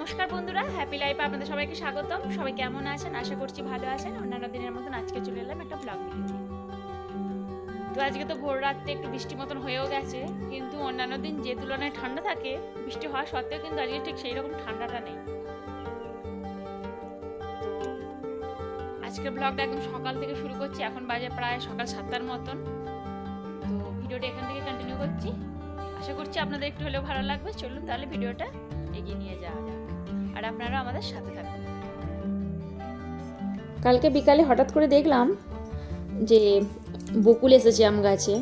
নমস্কার বন্ধুরা হ্যাপি লাইফে আপনাদের সবাইকে স্বাগতম। সবাই কেমন আছেন? আশা করছি ভালো আছেন। অন্যান্য দিনের মতন আজকে চলে এলাম একটা ব্লগ ভিডিও তো আজকে তো ভোর রাত্রে একটু বৃষ্টি মতন হয়েও গেছে, কিন্তু অন্যান্য দিন যে তুলনায় ঠান্ডা থাকে, বৃষ্টি হওয়া সত্ত্বেও কিন্তু আজকে ঠিক সেই রকম ঠান্ডাটা নেই। আজকের ব্লগটা একদম সকাল থেকে শুরু করছি, এখন বাজে প্রায় সকাল সাতটার মতন। তো ভিডিওটা এখান থেকে কন্টিনিউ করছি। আশা করছি আপনাদের একটু হলেও ভালো লাগবে। চলুন তাহলে ভিডিওটা এগিয়ে নিয়ে যাওয়া যাক। আর আপনারা আমাদের সাথে থাকুন। কালকে বিকালে হঠাৎ করে দেখলাম যে বকুল এসেছে আম গাছে।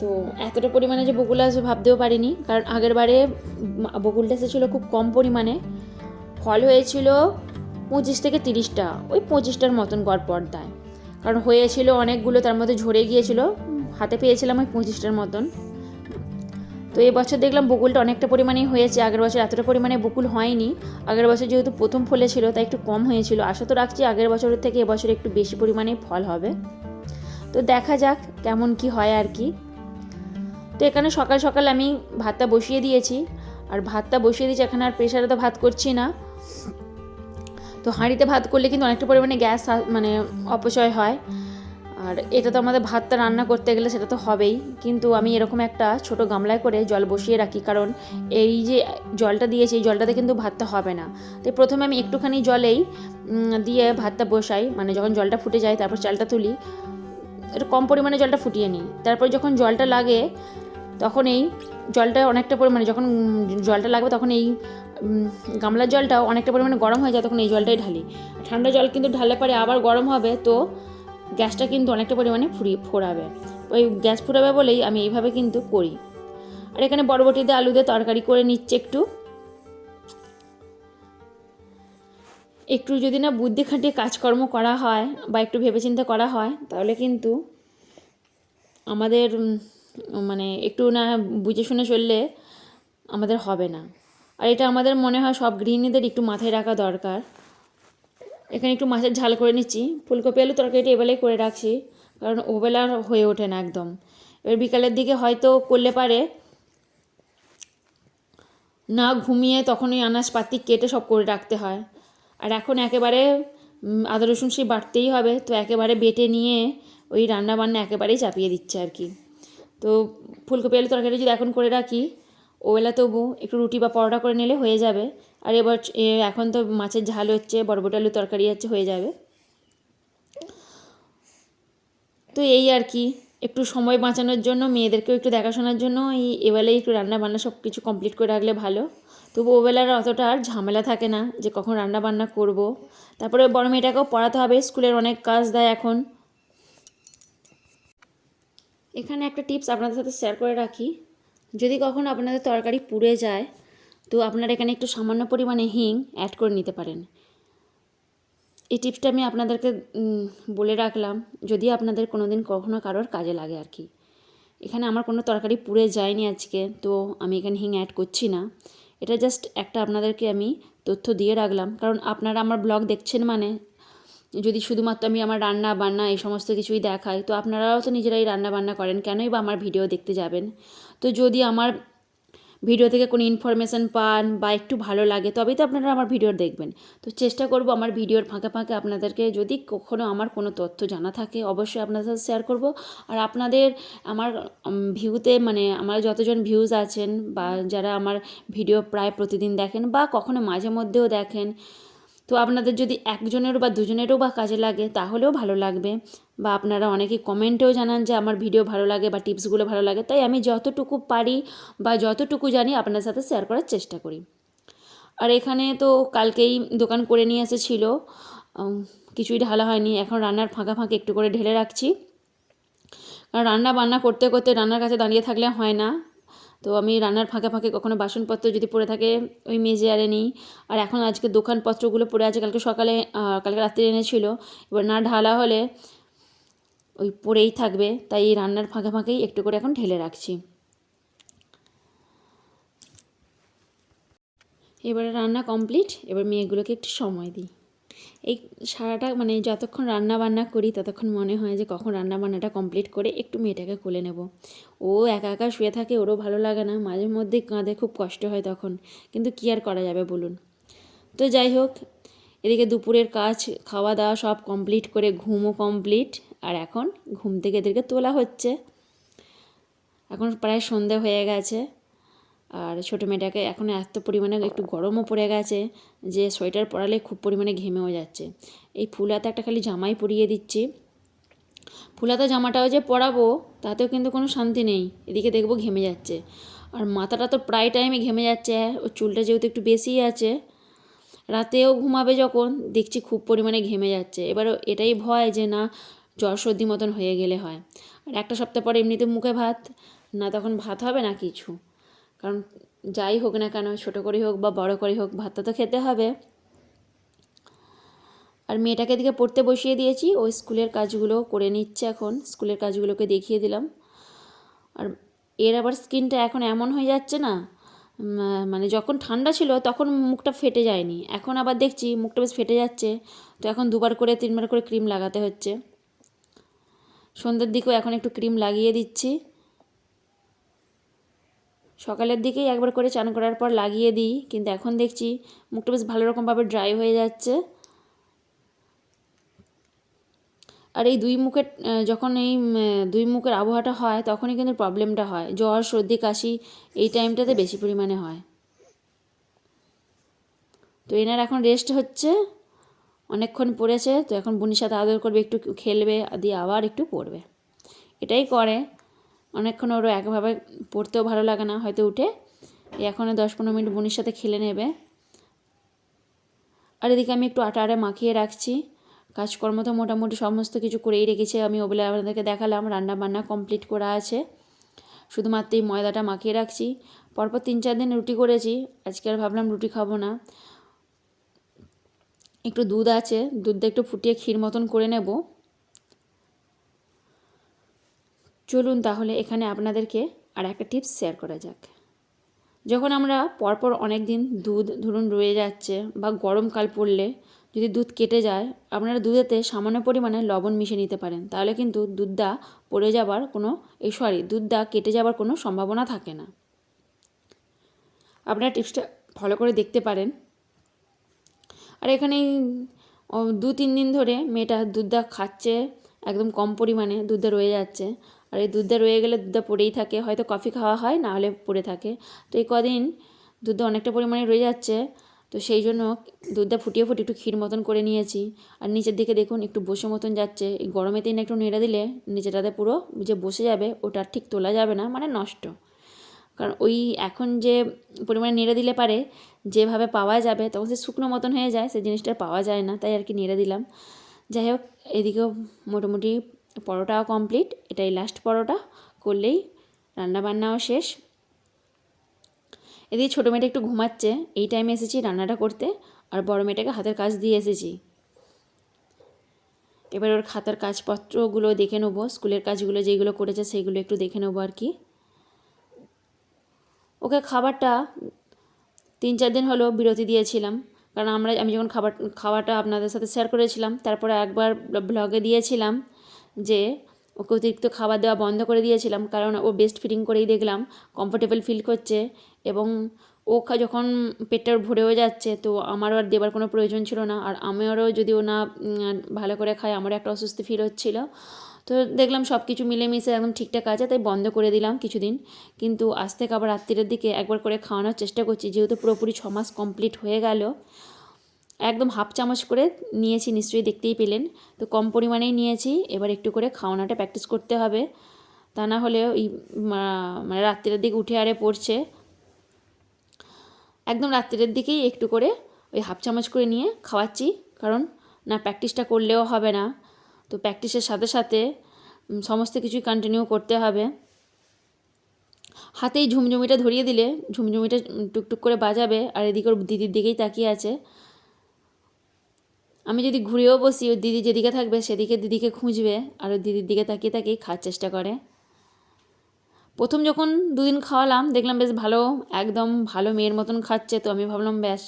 তো এতটা পরিমাণে যে বকুল আসবে ভাবতেও পারিনি, কারণ আগের বারে বকুলটা এসেছিল খুব কম পরিমাণে। ফল হয়েছিল পঁচিশ থেকে তিরিশটা, ওই পঁচিশটার মতন গড় পর্দায়। কারণ হয়েছিল অনেকগুলো, তার মধ্যে ঝরে গিয়েছিল। হাতে পেয়েছিলাম ওই পঁচিশটার মতন। তো এবছর দেখলাম বকুলটা অনেকটা পরিমাণেই হয়েছে। আগের বছর এতটা পরিমাণে বকুল হয়নি। আগের বছর যেহেতু প্রথম ফলে ছিল, তাই একটু কম হয়েছিল। আশা তো রাখছি আগের বছরের থেকে এবছর একটু বেশি পরিমাণে ফল হবে। তো দেখা যাক কেমন কি হয় আর কি। তো এখানে সকাল সকাল আমি ভাতটা বসিয়ে দিয়েছি। আর ভাতটা বসিয়ে দিয়েছি, এখানে আর প্রেশারে তো ভাত করছি না। তো হাঁড়িতে ভাত করলে কিন্তু অনেকটা পরিমাণে গ্যাস মানে অপচয় হয়। আর এটা তো আমাদের ভাতটা রান্না করতে গেলে সেটা তো হবেই। কিন্তু আমি এরকম একটা ছোট গামলায় করে জল বসিয়ে রাখি, কারণ এই যে জলটা দিয়েছি, এই জলটাতে কিন্তু ভাতটা হবে না। তো প্রথমে আমি একটুখানি জলেই দিয়ে ভাতটা বসাই মানে যখন জলটা ফুটে যায়, তারপর চালটা তুলি। একটু কম পরিমাণে জলটা ফুটিয়ে নিই। তারপর যখন জলটা লাগে, তখন এই জলটা অনেকটা পরিমাণে, যখন জলটা লাগবে তখন এই গামলার জলটাও অনেকটা পরিমাণে গরম হয়ে যায়, তখন এই জলটাই ঢালি। ঠান্ডা জল কিন্তু ঢালে পরে আবার গরম হবে, তো গ্যাসটা কিন্তু অনেকটা পরিমাণে ফুরিয়ে ফোরাবে। ওই গ্যাস ফুরাবে বলেই আমি এইভাবে কিন্তু করি। আর এখানে বরবটি দিয়ে আলু দিয়ে তরকারি করে নিচ্ছে একটু। একটু যদি না বুদ্ধি খাটিয়ে কাজকর্ম করা হয় বা একটু ভেবেচিন্তে করা হয়, তাহলে কিন্তু আমাদের মানে একটু না বুঝে শুনে চললে আমাদের হবে না। আর এটা আমাদের মনে হয় সব গৃহিণীদের একটু মাথায় রাখা দরকার। এখানে একটু মাছের ঝাল করে নিচ্ছি। ফুলকপি, আলু তরকারিটা এবেলাই করে রাখছি, কারণ ওবেলা হয়ে ওঠে না একদম। এবার বিকালের দিকে হয়তো করলে পারে। না ঘুমিয়ে তখনই আনাজপাতি কেটে সব করে রাখতে হয়। আর এখন একেবারে আদা, রসুন সেই বাটতেই হবে, তো একেবারে বেটে নিয়ে ওই রান্না বান্না একেবারেই চাপিয়ে দিচ্ছে আর কি। তো ফুলকপি, আলু তরকারি যদি এখন করে রাখি ওবেলা তবু একটু রুটি বা পরোটা করে নিলে হয়ে যাবে। আর এবার এখন তো মাছের ঝাল হচ্ছে, বরবটি আলু তরকারি হচ্ছে, হয়ে যাবে। তো এই আর কি, একটু সময় বাঁচানোর জন্য, মেয়েদেরকেও একটু দেখাশোনার জন্য, এই এবেলায় একটু রান্না বান্না সব কিছু কমপ্লিট করে রাখলে ভালো। তবু ওবেলার অতটা আর ঝামেলা থাকে না, যে কখন রান্না বান্না করব। তারপরে বড় মেয়েটাকেও পড়াতে হবে, স্কুলের অনেক কাজ দেয় এখন। এখানে একটা টিপস আপনাদের সাথে শেয়ার করে রাখি। যদি কখনো আপনাদের তরকারি পুড়ে যায়, তো আপনারা এখানে একটু সামান্য পরিমাণে হিং অ্যাড করে নিতে পারেন। এই টিপসটা আমি আপনাদেরকে বলে রাখলাম, যদি আপনাদের কোনো দিন কখনো কারোর কাজে লাগে আর কি। এখানে আমার কোনো তরকারি পুড়ে যায়নি আজকে, তো আমি এখানে হিং অ্যাড করছি না। এটা জাস্ট একটা আপনাদেরকে আমি তথ্য দিয়ে রাখলাম, কারণ আপনারা আমার ব্লগ দেখছেন মানে যদি শুধুমাত্র আমি আমার রান্না বান্না এই সমস্ত কিছুই দেখাই, তো আপনারাও তো নিজেরাই রান্না বান্না করেন, কেনই বা আমার ভিডিও দেখতে যাবেন? তো যদি আমার ভিডিও থেকে কোনো ইনফরমেশান পান বা একটু ভালো লাগে, তবেই তো আপনারা আমার ভিডিও দেখবেন। তো চেষ্টা করব আমার ভিডিওর ফাঁকে ফাঁকে আপনাদেরকে যদি কখনো আমার কোনো তথ্য জানা থাকে, অবশ্যই আপনাদের সাথে শেয়ার করব। আর আপনাদের আমার ভিউতে মানে আমার যতজন ভিউজ আছেন বা যারা আমার ভিডিও প্রায় প্রতিদিন দেখেন বা কখনো মাঝে মধ্যেও দেখেন তো আপনাদের যদি একজনেরও বা দুজনেরও বা কাজে লাগে, তাহলেও ভালো লাগবে। বা আপনারা অনেকে কমেন্টেও জানান যে, আমার ভিডিও ভালো লাগে বা টিপসগুলো ভালো লাগে। তাই আমি যতটুকু পারি বা যতটুকু জানি আপনার সাথে শেয়ার করার চেষ্টা করি। আর এখানে তো কালকেই দোকান করে নিয়ে এসেছিল। কিছুই ঢালা হয়নি। এখন রান্নার ফাঁকা ফাঁকে একটু করে ঢেলে রাখছি। কারণ রান্না বান্না করতে করতে রান্নার কাছে দাঁড়িয়ে থাকলে হয় না। তো আমি রান্নার ফাঁকে ফাঁকে কখনো বাসনপত্র যদি পড়ে থাকে, ওই মেজে আরে নিই। আর এখন আজকে দোকানপত্রগুলো পড়ে আছে, কালকে সকালে কালকে রাত্রে এনেছিল। এবার না ঢালা হলে ওই পড়েই থাকবে, তাই রান্নার ফাঁকে ফাঁকেই একটু করে এখন ঢেলে রাখছি। এবারে রান্না কমপ্লিট, এবার মেয়েগুলোকে একটু সময় দিই। এই সারাটা মানে যতক্ষণ রান্না বান্না করি ততক্ষণ মনে হয় যে কখন রান্না বান্নাটা কমপ্লিট করে একটু মেয়েটাকে কোলে নেব। ও একা একা শুয়ে থাকে, ওরও ভালো লাগে না, মাঝে মধ্যেই কাঁদে, খুব কষ্ট হয় তখন। কিন্তু কী আর করা যাবে বলুন? তো যাই হোক, এদিকে দুপুরের কাজ খাওয়া দাওয়া সব কমপ্লিট করে ঘুমও কমপ্লিট আর এখন ঘুম থেকে এদেরকে তোলা হচ্ছে। এখন প্রায় সন্ধে হয়ে গেছে। আর ছোটো মেয়েটাকে এখন এত পরিমাণে একটু গরমও পড়ে গেছে যে সোয়েটার পরালে খুব পরিমাণে ঘেমেও যাচ্ছে। এই ফুল হাতে একটা খালি জামাই পরিয়ে দিচ্ছি। ফুলাতা জামাটাও যে পরাবো, তাতেও কিন্তু কোনো শান্তি নেই। এদিকে দেখব ঘেমে যাচ্ছে। আর মাথাটা তো প্রায় টাইমে ঘেমে যাচ্ছে। ও চুলটা যেহেতু একটু বেশিই আছে, রাতেও ঘুমাবে যখন, দেখছি খুব পরিমাণে ঘেমে যাচ্ছে। এবার এটাই ভয় যে না, জ্বর সর্দি মতন হয়ে গেলে হয়। আর একটা সপ্তাহ পরে এমনিতে মুখে ভাত, না তখন ভাত হবে না কিছু। কারণ যাই হোক না কেন, ছোটো করে হোক বা বড় করে হোক, ভাতটা তো খেতে হবে। আর মেয়েটাকে দিকে পড়তে বসিয়ে দিয়েছি ওই স্কুলের কাজগুলো করে নিচ্ছে এখন, স্কুলের কাজগুলোকে দেখিয়ে দিলাম। আর এর আবার স্কিনটা এখন এমন হয়ে যাচ্ছে না মানে যখন ঠান্ডা ছিল তখন মুখটা ফেটে যায়নি, এখন আবার দেখছি মুখটা বেশ ফেটে যাচ্ছে। তো এখন দুবার করে, তিনবার করে ক্রিম লাগাতে হচ্ছে। সন্ধ্যের দিকেও এখন একটু ক্রিম লাগিয়ে দিচ্ছি। সকালের দিকেই একবার করে চান করার পর লাগিয়ে দিই, কিন্তু এখন দেখছি মুখটা বেশ ভালো রকমভাবে ড্রাই হয়ে যাচ্ছে। আর এই দুই মুখের যখন এই দুই মুখের আবহাওয়াটা হয়, তখনই কিন্তু প্রবলেমটা হয়। জ্বর, সর্দি, কাশি, এই টাইমটাতে বেশি পরিমাণে হয়। তো এনার এখন রেস্ট হচ্ছে, অনেকক্ষণ পড়েছে, তো এখন বুনির সাথে আদর করবে, একটু খেলবে, দিয়ে আবার একটু পড়বে। এটাই করে। অনেকক্ষণ ওরও একভাবে পড়তেও ভালো লাগে না হয়তো উঠে। এখনও দশ পনেরো মিনিট বুনির সাথে খেলে নেবে। আর এদিকে আমি একটু আটা আটা মাখিয়ে রাখছি। কাজকর্ম তো মোটামুটি সমস্ত কিছু করেই রেখেছি। আমি ওগুলো আপনাদেরকে দেখালাম রান্না বান্না কমপ্লিট করা আছে। শুধুমাত্র এই ময়দাটা মাখিয়ে রাখছি। পরপর তিন চার দিন রুটি করেছি। আজকে আর ভাবলাম রুটি খাব না। একটু দুধ আছে, দুধটা একটু ফুটিয়ে ক্ষীর মতন করে নেব। চলুন তাহলে এখানে আপনাদেরকে আর একটা টিপস শেয়ার করা যাক। যখন আমরা পরপর অনেক দিন দুধ ধরুন রয়ে যাচ্ছে বা গরমকাল পড়লে যদি দুধ কেটে যায়, আপনারা দুধেতে সামান্য পরিমাণে লবণ মিশিয়ে নিতে পারেন। তাহলে কিন্তু দুধটা পড়ে যাবার কোনো, এই সরি, দুধটা কেটে যাবার কোনো সম্ভাবনা থাকে না। আপনারা টিপসটা ফলো করে দেখতে পারেন। আর এখানে দু তিন দিন ধরে মেয়েটা দুধটা খাচ্ছে, একদম কম পরিমাণে দুধটা রয়ে যাচ্ছে। আর এই দুধটা রয়ে গেলে দুধটা পড়েই থাকে, হয়তো কফি খাওয়া হয়, না হলে পড়ে থাকে। তো এই কদিন দুধটা অনেকটা পরিমাণে রয়ে যাচ্ছে, তো সেই জন্য দুধটা ফুটিয়ে ফুটিয়ে একটু ক্ষীর মতন করে নিয়েছি। আর নিচের দিকে দেখুন, একটু বসে মতন যাচ্ছে। এই গরমেতেই না একটু নেড়ে দিলে নিচেটাতে পুরো যে বসে যাবে, ওটা ঠিক তোলা যাবে না মানে নষ্ট। কারণ ওই এখন যে পরিমাণে নেড়ে দিলে পারে, যেভাবে পাওয়া যাবে, তখন সে শুকনো মতন হয়ে যায় সেই জিনিসটা পাওয়া যায় না, তাই আর কি নেড়ে দিলাম। যাই হোক, এদিকেও মোটামুটি পরোটাও কমপ্লিট এটাই লাস্ট পরোটা। করলেই রান্না বান্নাও শেষ। এদিকে ছোটো মেয়েটা একটু ঘুমাচ্ছে, এই টাইমে এসেছি রান্নাটা করতে, আর বড় মেয়েটাকে হাতের কাজ দিয়ে এসেছি। এবার ওর খাতার কাজপত্রগুলো দেখে নেব, স্কুলের কাজগুলো যেগুলো করেছে সেইগুলো একটু দেখে নেব আর কি। ওকে খাবারটা তিন চার দিন হলো বিরতি দিয়েছিলাম, কারণ আমরা, আমি যখন খাবার, খাওয়াটা আপনাদের সাথে শেয়ার করেছিলাম, তারপরে একবার ব্লগে দিয়েছিলাম যে ওকে অতিরিক্ত খাবার দেওয়া বন্ধ করে দিয়েছিলাম কারণ ও বেস্ট ফিটিং করেই দেখলাম কমফোর্টেবল ফিল করছে এবং ও যখন পেটটা ওর ভরে হয়ে যাচ্ছে তো আমারও আর দেবার কোনো প্রয়োজন ছিল না আর আমারও যদি ও না ভালো করে খায় আমারও একটা অস্বস্তি ফিল হচ্ছিল। তো দেখলাম সব কিছু মিলেমিশে একদম ঠিকঠাক আছে তাই বন্ধ করে দিলাম কিছুদিন। কিন্তু আজ থেকে আবার রাত্রির দিকে একবার করে খাওয়ানোর চেষ্টা করছি, যেহেতু পুরোপুরি ছ মাস কমপ্লিট হয়ে গেল একদম হাফ চামচ করে নিয়েছি, নিশ্চয়ই দেখতেই পেলেন। তো কম পরিমাণেই নিয়েছি, এবার একটু করে খাওয়ানোটা প্র্যাকটিস করতে হবে। তা না হলে ওই মানে রাত্রের দিকে উঠে আরে পড়ছে। একদম রাত্রের দিকেই একটু করে ওই হাফ চামচ করে নিয়ে খাওয়াচ্ছি, কারণ না প্র্যাকটিসটা করলেও হবে না। তো প্র্যাকটিসের সাথে সাথে সমস্ত কিছুই কন্টিনিউ করতে হবে। হাতেই ঝুমঝুমিটা ধরিয়ে দিলে, ঝুমঝুমিটা টুকটুক করে বাজাবে, আর এদিকে ওর দিদির দিকেই তাকিয়ে আছে। আমি যদি ঘুরেও বসি, ওর দিদি যেদিকে থাকবে সেদিকে দিদিকে খুঁজবে আর ওর দিদির দিকে তাকিয়ে তাকিয়ে খাওয়ার চেষ্টা করে। প্রথম যখন দুদিন খাওয়ালাম, দেখলাম বেশ ভালো, একদম ভালো মেয়ের মতন খাচ্ছে। তো আমি ভাবলাম, ব্যাস,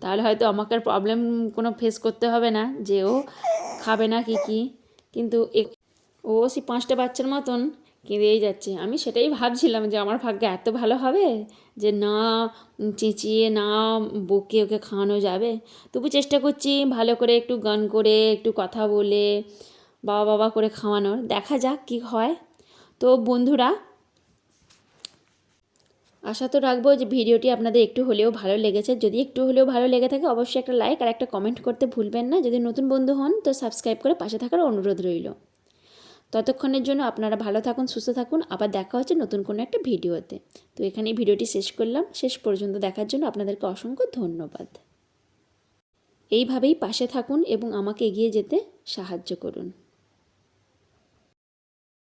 তাহলে হয়তো আমাকে আর প্রবলেম কোনো ফেস করতে হবে না যে ও খাবে না কি কি। কিন্তু ও সেই পাঁচটা বাচ্চার মতন কেঁদেই যাচ্ছে। আমি সেটাই ভাবছিলাম যে আমার ভাগ্য এত ভালো হবে যে না, চেঁচিয়ে না বকে ওকে খাওয়ানো যাবে। তবু চেষ্টা করছি ভালো করে একটু গান করে, একটু কথা বলে, বাবা বাবা করে খাওয়ানোর। দেখা যাক কী হয়। তো বন্ধুরা, আশা তো রাখব যে ভিডিওটি আপনাদের একটু হলেও ভালো লেগেছে। যদি একটু হলেও ভালো লেগে থাকে, অবশ্যই একটা লাইক আর একটা কমেন্ট করতে ভুলবেন না। যদি নতুন বন্ধু হন, তো সাবস্ক্রাইব করে পাশে থাকার অনুরোধ রইল। ততক্ষণের জন্য আপনারা ভালো থাকুন, সুস্থ থাকুন। আবার দেখা হচ্ছে নতুন কোনো একটা ভিডিওতে। তো এখানেই ভিডিওটি শেষ করলাম। শেষ পর্যন্ত দেখার জন্য আপনাদেরকে অসংখ্য ধন্যবাদ। এইভাবেই পাশে থাকুন এবং আমাকে এগিয়ে যেতে সাহায্য করুন।